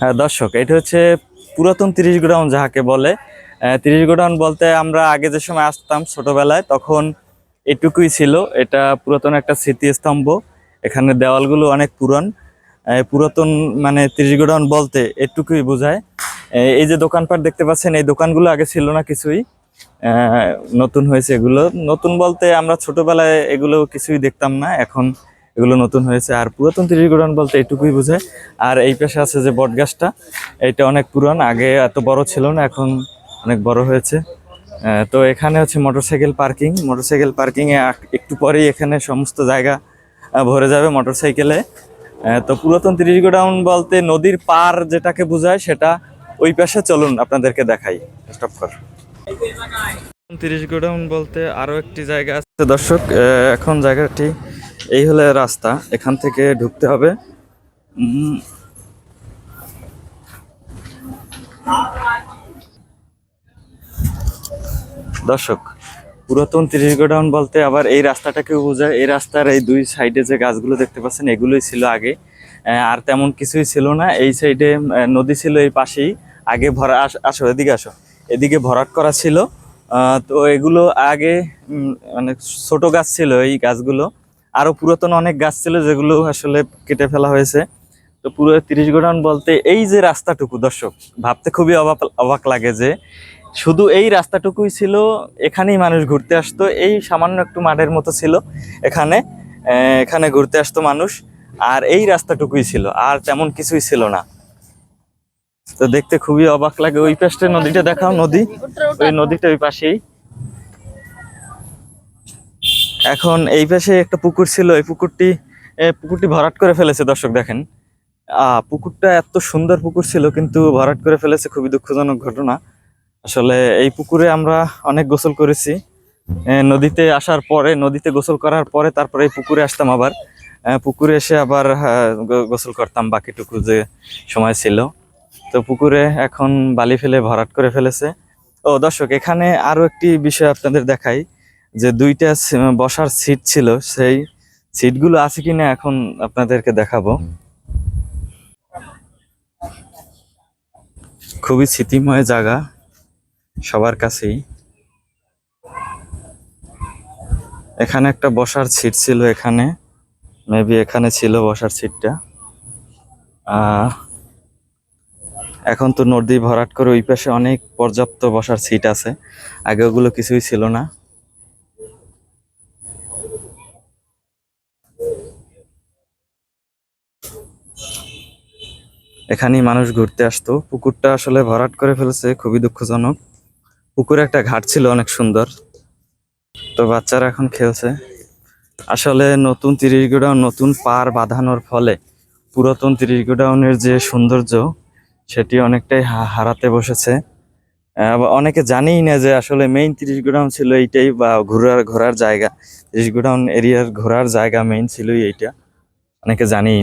হ্যাঁ দর্শক, এটা হচ্ছে পুরাতন তিরিশ গোডাউন যাহাকে বলে। তিরিশ গোডাউন বলতে আমরা আগে যে সময় আসতাম ছোটবেলায়, তখন এটুকুই ছিল। এটা পুরাতন একটা স্মৃতিস্তম্ভ। এখানে দেওয়ালগুলো অনেক পুরান। পুরাতন মানে তিরিশ গোডাউন বলতে এটুকুই বোঝায়। এই যে দোকানপাট দেখতে পাচ্ছেন, এই দোকানগুলো আগে ছিল না কিছুই। নতুন হয়েছে এগুলো। নতুন বলতে আমরা ছোটবেলায় এগুলো কিছুই দেখতাম না। এখন এগুলো নতুন হয়েছে আর পুরাতন তিরিশ গোডাউন বলতে এটুকুই বোঝায়। আর এই পাশে আছে যে বট গাছটা, এটা অনেক পুরান, আগে এত বড় ছিল না, এখন অনেক বড় হয়েছে। তো এখানে হচ্ছে মোটরসাইকেল পার্কিং। মোটরসাইকেল পার্কিং এ আক- একটু পরেই এখানে সমস্ত জায়গা ভরে যাবে মোটরসাইকেলে। তো পুরাতন তিরিশ গোডাউন বলতে নদীর পার যেটাকে বোঝায়, সেটা ওই পাশে চলুন আপনাদেরকে দেখাই। স্টপ কর তিরিশ গোডাউন বলতে আরও একটি জায়গা আছে, দর্শক। এখন জায়গাটি এই হলে রাস্তা, এখান থেকে ঢুকতে হবে। দর্শক, পুরাতন তিরিশ গোডাউন বলতে আবার এই রাস্তাটাকেও বোঝায়। এই রাস্তার এই দুই সাইডে যে গাছগুলো দেখতে পাচ্ছেন, এগুলোই ছিল আগে। আর তেমন কিছুই ছিল না। এই সাইডে নদী ছিল এই পাশেই। আগে ভরা, আস- এদিকে আসো। এদিকে ভরাট করা ছিল। তো এগুলো আগে মানে ছোট গাছ ছিল এই গাছগুলো। আরও পুরাতন অনেক গাছ ছিল যেগুলো আসলে কেটে ফেলা হয়েছে। তো পুরো তিরিশ গোডাউন বলতে এই যে রাস্তাটুকু, দর্শক, ভাবতে খুবই অবাক অবাক লাগে যে শুধু এই রাস্তাটুকুই ছিল, এখানেই মানুষ ঘুরতে আসতো, এই সামান্য একটু মাঠের মতো ছিল এখানে এখানে ঘুরতে আসতো মানুষ, আর এই রাস্তাটুকুই ছিল, আর তেমন কিছুই ছিল না। তো দেখতে খুবই অবাক লাগে, ওই পাশে নদীটা দেখাও, নদী, ওই নদীটা ওই পাশেই। এখন এই পাশে একটা পুকুর ছিল এই পুকুরটি পুকুরটি ভরাট করে ফেলেছে দর্শক দেখেন। পুকুরটা এত সুন্দর পুকুর ছিল কিন্তু ভরাট করে ফেলেছে খুবই দুঃখজনক ঘটনা। আসলে এই পুকুরে আমরা অনেক গোসল করেছি। নদীতে আসার পরে নদীতে গোসল করার পরে তারপরে এই পুকুরে আসতাম আবার। পুকুরে এসে আবার হ্যাঁ, গোসল করতাম বাকিটুকু যে সময় ছিল। তো পুকুরে এখন বালি ফেলে ভরাট করে ফেলেছে। ও দর্শক এখানে আরও একটি বিষয় আপনাদের দেখাই। যে দুইটা বসার সিট ছিল, সেই সিটগুলো আছে কিনা এখন আপনাদেরকে দেখাবো। খুবই স্মৃতিময় জায়গা সবার কাছেই। এখানে একটা বসার সিট ছিল এখানে। মেবি এখানে ছিল বসার সিটটা এখন তো নদী ভরাট করে ওই পাশে অনেক পর্যাপ্ত বসার সিট আছে। আগে ওগুলো কিছুই ছিল না। এখানেই মানুষ ঘুরতে আসতো। পুকুরটা আসলে ভরাট করে ফেলেছে, খুবই দুঃখজনক। পুকুরে একটা ঘাট ছিল অনেক সুন্দর। তো বাচ্চারা এখন খেলছে। আসলে নতুন তিরিশ গোডাউন নতুন পার বাঁধানোর ফলে পুরাতন তিরিশ গোডাউনের যে সৌন্দর্য, সেটি অনেকটাই হারাতে বসেছে। অনেকে জানেই না যে আসলে মেইন তিরিশ গোডাউন ছিল এইটাই বা ঘোরার ঘোরার জায়গা। তিরিশ গোডাউন এরিয়ার ঘোরার জায়গা মেইন ছিল এইটা। অনেকে জানেই।